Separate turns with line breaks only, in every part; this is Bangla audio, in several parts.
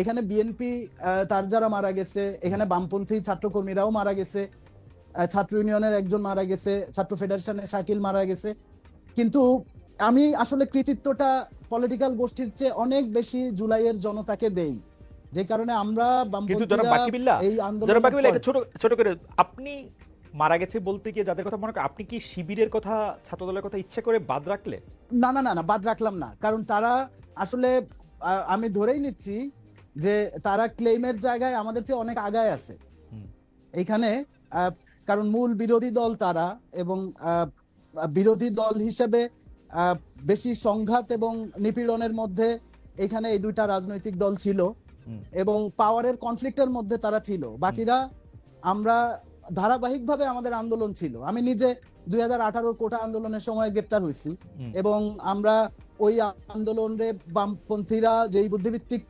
এখানে বিএনপি তার যারা মারা গেছে এখানে বামপন্থী ছাত্রকর্মীরাও মারা গেছে ছাত্র ইউনিয়নের একজন মারা গেছে ছাত্র ফেডারেশনের শাকিল মারা গেছে। কিন্তু আমি আসলে কৃতিত্বটা পলিটিক্যাল গোষ্ঠীর চেয়ে অনেক বেশি জুলাইয়ের জনতাকে দেই। যে কারণে আমরা এই আন্দোলন
ছোট ছোট করে আপনি মারা গেছে বলতে গিয়ে যাদের কথা মনে করেন আপনি কি শিবিরের কথা ছাত্রদলের কথা ইচ্ছে করে বাদ রাখলেন
না না না না বাদ রাখলাম না। কারণ তারা আসলে আমি ধরেই নিচ্ছি যে তারা ক্লেমের জায়গায় আমাদের চেয়ে অনেক আগায় আছে। এইখানে কারণ মূল বিরোধী দল তারা এবং বিরোধী দল হিসেবে বেশি সংঘাত এবং নিপীড়নের মধ্যে এখানে এই দুইটা রাজনৈতিক দল ছিল। এবং পাওয়ারের কনফ্লিক্টের মধ্যে তারা ছিল। বাকিরা আমরা ধারাবাহিকভাবে আমাদের আন্দোলন ছিল। আমি নিজে দুই হাজার কোটা আন্দোলনের সময় গ্রেপ্তার হয়েছি এবং আমরা ওই আন্দোলনে বামপন্থীরা যেই বুদ্ধিভিত্তিক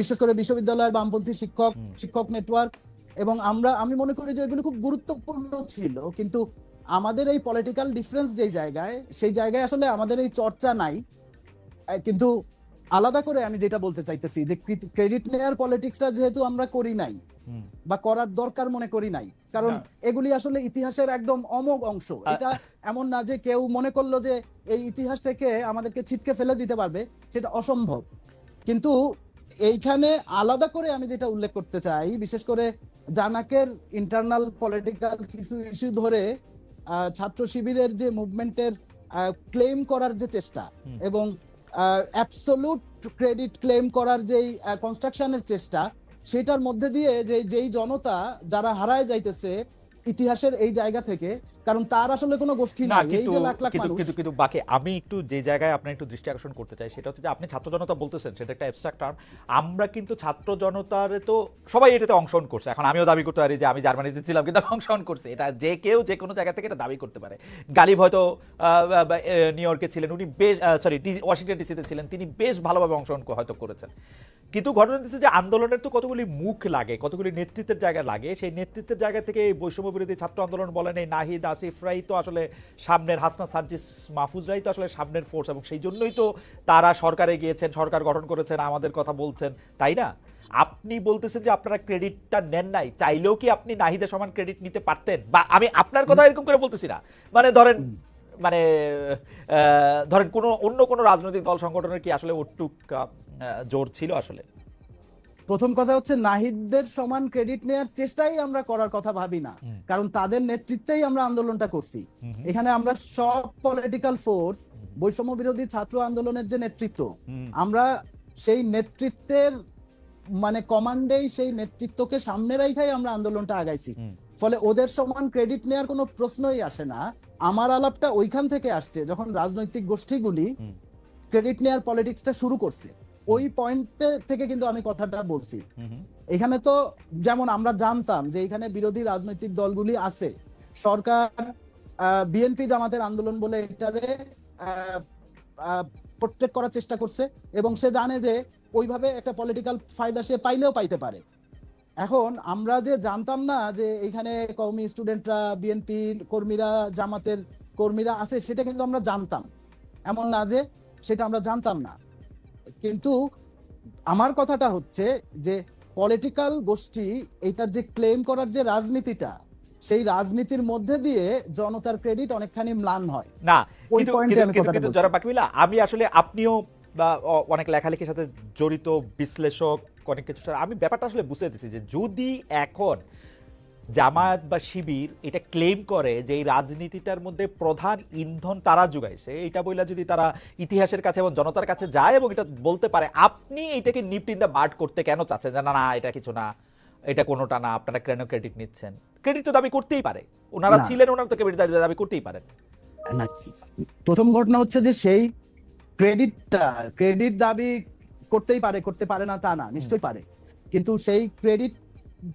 বিশেষ করে বিশ্ববিদ্যালয়ের বামপন্থী শিক্ষক শিক্ষক নেটওয়ার্ক এবং আমরা আমি মনে করি যে এগুলো খুব গুরুত্বপূর্ণ ছিল কিন্তু আমাদের এই পলিটিক্যাল ডিফারেন্স যেই জায়গায় সেই জায়গায় আসলে আমাদের এই চর্চা নাই। কিন্তু আলাদা করে আমি যেটা বলতে চাইতেছি যে ক্রেডিট নেয়ার পলিটিক্সটা যেহেতু আমরা করি নাই বা করার দরকার মনে করি নাই কারণ এগুলি আসলে ইতিহাসের একদম অমোঘ অংশ। এটা এমন না যে কেউ মনে করল যে এই ইতিহাস থেকে আমাদেরকে ছিটকে ফেলে দিতে পারবে সেটা অসম্ভব। কিন্তু এইখানে আলাদা করে আমি যেটা উল্লেখ করতে চাই বিশেষ করে জানাকের ইন্টারনাল পলিটিক্যাল কিছু ইস্যু ধরে ছাত্র শিবিরের যে মুভমেন্টের ক্লেম করার যে চেষ্টা এবং অ্যাবসোলুট ক্রেডিট ক্লেম করার যেই কনস্ট্রাকশনের চেষ্টা সেটার মধ্যে দিয়ে যে যেই জনতা যারা হারায় যাইতেছে ইতিহাসের এই জায়গা থেকে কারণ তার আসলে কোনো গোষ্ঠী
না
নাই এই
কিন্তু
যে লাখ লাখ
কিন্তু
মানুষ।
কিন্তু কিন্তু বাকি আমি একটু যে জায়গায় আপনার একটু দৃষ্টি আকর্ষণ করতে চাই সেটা হচ্ছে যে আপনি ছাত্র জনতা বলতেছেন সেটা একটা অ্যাবস্ট্রাক্ট টার্ম আমরা কিন্তু ছাত্র জনতার তো সবাই এটাতে অংশগ্রহণ করছে। এখন আমিও দাবি করতে পারি যে আমি জার্মানিতে ছিলাম কিন্তু অংশগ্রহণ করছি। এটা যে কেউ যে কোনো জায়গা থেকে এটা দাবি করতে পারে। গালিব হয়তো নিউ ইয়র্কে ছিলেন উনি বেশ সরি ওয়াশিংটন ডিসিতে ছিলেন তিনি বেশ ভালোভাবে অংশগ্রহণ হয়তো করেছেন। কিন্তু ঘটনা হচ্ছে যে আন্দোলনের তো কতগুলি মুখ লাগে কতগুলি নেতৃত্বের জায়গা লাগে সেই নেতৃত্বের জায়গা থেকে এই বৈষম্য বিরোধী ছাত্র আন্দোলন বলেন এই নাহিদ আসিফরাই তো আসলে সামনের হাসনা সার্জিস মাহফুজরাই তো আসলে সামনের ফোর্স এবং সেই জন্যই তো তারা সরকারে গিয়েছেন, সরকার গঠন করেছেন, আমাদের কথা বলছেন, তাই না? আপনি বলতেছেন যে আপনারা ক্রেডিটটা নেন নাই, চাইলেও কি আপনি নাহিদে সমান ক্রেডিট নিতে পারতেন? বা আমি আপনার কথা এরকম করে বলতেছি না। মানে ধরেন মানে ধরেন কোনো, অন্য কোনো রাজনৈতিক দল, সংগঠনের কি আসলে ওটুক জোর ছিল আসলে?
প্রথম কথা হচ্ছে নাহিদদের সমান ক্রেডিট নেওয়ার চেষ্টাই আমরা করার কথা ভাবি না। কারণ তাদের নেতৃত্বেই আমরা আন্দোলনটা করছি। এখানে আমরা সব পলিটিক্যাল ফোর্স বৈষম্য বিরোধী ছাত্র আন্দোলনের যে নেতৃত্ব আমরা সেই নেতৃত্বের মানে কমান্ডেই সেই নেতৃত্বকে সামনে রাখাই আমরা আন্দোলনটা আগাইছি। ফলে ওদের সমান ক্রেডিট নেওয়ার কোনো প্রশ্নই আসে না। আমার আলাপটা ওইখান থেকে আসছে যখন রাজনৈতিক গোষ্ঠীগুলি ক্রেডিট নেওয়ার পলিটিক্সটা শুরু করছে। ওই পয়েন্ট থেকে কিন্তু আমি কথাটা বলছি। এখানে তো যেমন আমরা জানতাম যে এখানে বিরোধী রাজনৈতিক দলগুলি আছে। সরকার বিএনপি জামাতের আন্দোলন বলে এটারে প্রোটেক্ট করার চেষ্টা করছে এবং সে জানে যে ওইভাবে একটা পলিটিক্যাল ফায়দা সে পাইলেও পাইতে পারে। এখন আমরা যে জানতাম না যে এখানে কওমি স্টুডেন্টরা বিএনপি কর্মীরা, জামাতের কর্মীরা আছে, সেটা কিন্তু আমরা জানতাম। এমন না যে সেটা আমরা জানতাম না। কিন্তু আমার কথাটা হচ্ছে যে পলিটিক্যাল গোষ্ঠী এটার যে ক্লেম করার যে রাজনীতিটা সেই রাজনীতির মধ্যে দিয়ে জনতার ক্রেডিট অনেকখানি ম্লান হয়
না কিন্তু
আমি।
যারা আসলে আপনিও বা অনেক লেখালেখির সাথে জড়িত বিশ্লেষক অনেক কিছু আমি ব্যাপারটা আসলে বুঝতে দিচ্ছি যে যদি এখন জামায়াত বা শিবির এটা ক্লেম করে যে এই রাজনীতিটার মধ্যে প্রধান ইন্ধন তারা যোগাইছে। এটা বইলা যদি তারা ইতিহাসের কাছে এবং জনতার কাছে যায় এবং এটা বলতে পারে আপনি এটাকে নিপট ইন দ্য বার্ড করতে কেন চাচ্ছেন? যে না না এটা কিছু না এটা কোনোটা না আপনারা কেন ক্রেডিট নিচ্ছেন? ক্রেডিট তো দাবি করতেই পারে। ওনারা ছিলেন ওনারা তো ক্রেডিট দাবি করতেই পারেন।
না প্রথম ঘটনা হচ্ছে যে সেই ক্রেডিটটা ক্রেডিট দাবি করতেই পারে করতে পারে না তা না নিশ্চয়ই পারে। কিন্তু সেই ক্রেডিট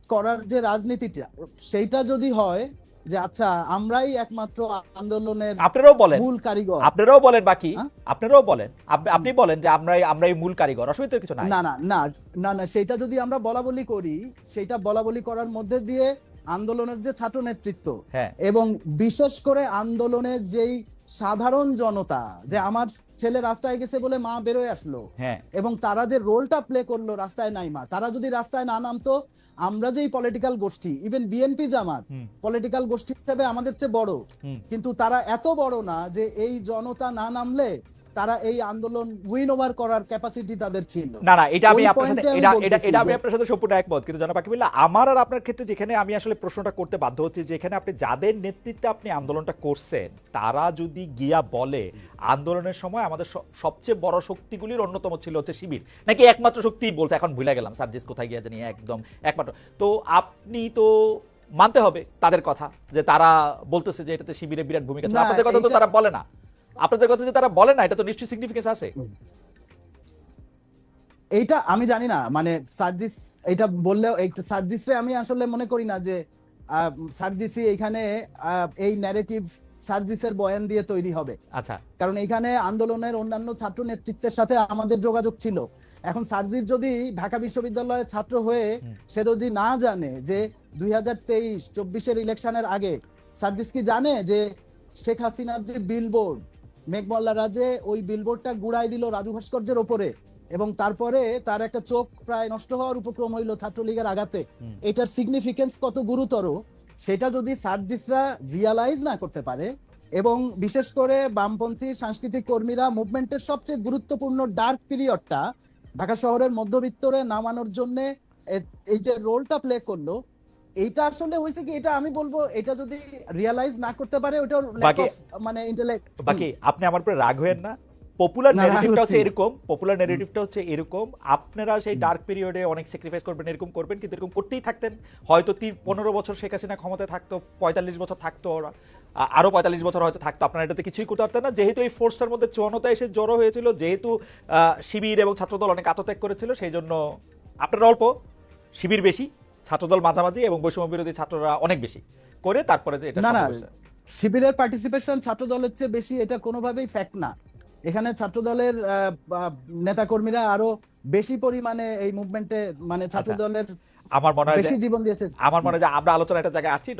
করার যে রাজনীতিটা সেইটা যদি হয় যে আচ্ছা আমরাই একমাত্র আন্দোলনের
আপনারাও বলেন।
মূল কারিগর।
আপনারাও বলেন বাকি।
হ্যাঁ?
আপনারাও বলেন। আপনি বলেন যে আমরাই আমরাই মূল কারিগর। অসুবিধা কিছু
না না না না না সেটা যদি আমরা বলা বলি করি সেটা বলা বলি করার মধ্যে দিয়ে আন্দোলনের যে ছাত্র নেতৃত্ব
হ্যাঁ।
এবং বিশেষ করে আন্দোলনের যেই সাধারণ জনতা যে আমার ছেলে রাস্তায় গেছে বলে মা বেরোয় আসলো
হ্যাঁ।
এবং তারা যে রোলটা প্লে করল রাস্তায় নাই মা তারা যদি রাস্তায় না নামতো আমরা যেই পলিটিক্যাল গোষ্ঠী ইভেন বিএনপি জামাত পলিটিক্যাল গোষ্ঠী হিসেবে আমাদের চেয়ে বড়। কিন্তু তারা এত বড় না যে এই জনতা না নামলে তারা এই আন্দোলন উইন ওভার করার ক্যাপাসিটি তাদের ছিল।
না না এটা আমি আপনার সাথে এটা এটা এটা আমি আপনার সাথে সম্পূর্ণ একমত কিন্তু জনাব আকিবুল্লাহ আমার আর আপনার ক্ষেত্রে যেখানে আমি আসলে প্রশ্নটা করতে বাধ্য হচ্ছি যেখানে আপনি যাদের নেতৃত্বে আপনি আন্দোলনটা করছেন তারা যদি গিয়া বলে আন্দোলনের সময় আমাদের সবচেয়ে বড় শক্তিগুলির অন্যতম ছিল হচ্ছে শিবির। নাকি একমাত্র শক্তি বলছে এখন ভুলে গেলাম সার্জিস কোথায় গিয়ে জানি একদম একমাত্র। তো আপনি তো মানতে হবে তাদের কথা যে তারা বলতেছে যে এটাতে শিবিরের বিরাট ভূমিকা ছিল। আপনাদের কথা তো তারা বলে না। আপনাদের কথা যে তারা বলে না এটা তো নিশ্চয়ই সিগনিফিকেন্স আছে।
এইটা আমি জানি না মানে সার্জিস এটা বললেও সার্জিসে আমি আসলে মনে করি না যে আহ, সার্জিসই এখানে এই ন্যারেটিভ সার্জিসের বয়ান দিয়ে তৈরি হবে।
আচ্ছা।
কারণ এখানে আন্দোলনের অন্যান্য ছাত্র নেতৃত্বের সাথে আমাদের যোগাযোগ ছিল। এখন সার্জিস যদি ঢাকা বিশ্ববিদ্যালয়ের ছাত্র হয়ে সে যদি না জানে যে দুই হাজার তেইশ চব্বিশের ইলেকশনের আগে সার্জিস কি জানে যে শেখ হাসিনার যে বিলবোর্ড মেঘমল্লা রাজে ওই বিলবোর্ডটা গুড়াই দিল রাজু ভাস্কর্যের ওপরে এবং তারপরে তার একটা চোখ প্রায় নষ্ট হওয়ার উপক্রম হইল ছাত্রলীগের
হুম।
এটার সিগনিফিকেন্স কত গুরুতর সেটা যদি সার্জিসরা রিয়ালাইজ না করতে পারে এবং বিশেষ করে বামপন্থী সাংস্কৃতিক কর্মীরা মুভমেন্টের সবচেয়ে গুরুত্বপূর্ণ ডার্ক পিরিয়ডটা ঢাকা শহরের মধ্যবিত্তরে নামানোর জন্য এই যে রোলটা প্লে করল এইটা আসলে হয়েছে কি এটা আমি বলব এটা যদি রিয়ালাইজ না করতে পারে ওটা
বাকি-
মানে ইন্টেলেক্ট
বাকি আপনি আমার উপরে রাগ হয়েন না। পপুলার
না, রাগ
নেগেটিভটা হচ্ছে এরকম পপুলার নেগেটিভটা হচ্ছে এরকম। আপনারা সেই ডার্ক পিরিয়ডে অনেক স্যাক্রিফাইস করবেন এরকম করবেন কিন্তু এরকম করতেই থাকতেন। হয়তো তিন পনেরো বছর শেখ হাসিনা ক্ষমতায় থাকতো পঁয়তাল্লিশ বছর থাকতো ওরা। আ- আরও পঁয়তাল্লিশ বছর হয়তো থাকতো আপনারা এটাতে কিছুই করতে পারতেন না। যেহেতু এই ফোর্সটার মধ্যে চুয়ান্নতা এসে জড়ো হয়েছিল যেহেতু আহ, শিবির এবং ছাত্রদল অনেক আত্মত্যাগ করেছিল সেই জন্য আপনারা অল্প শিবির বেশি। ছাত্রদল মাঝামাঝি এবং বৈষম্য বিরোধী ছাত্ররা অনেক বেশি করে তারপরে এটা
না, না, শিবিরের পার্টিসিপেশন ছাত্র দলের চেয়ে বেশি এটা কোনোভাবেই ফ্যাক্ট না। এখানে ছাত্র দলের নেতা কর্মীরা আরও বেশি পরিমাণে এই মুভমেন্টে মানে ছাত্র
আচ্ছা।
দলের
আমার মনে হয়
বেশি জীবন দিয়েছে।
আমার মনে হয় যে আমরা আলোচনা একটা জায়গায় আসছি।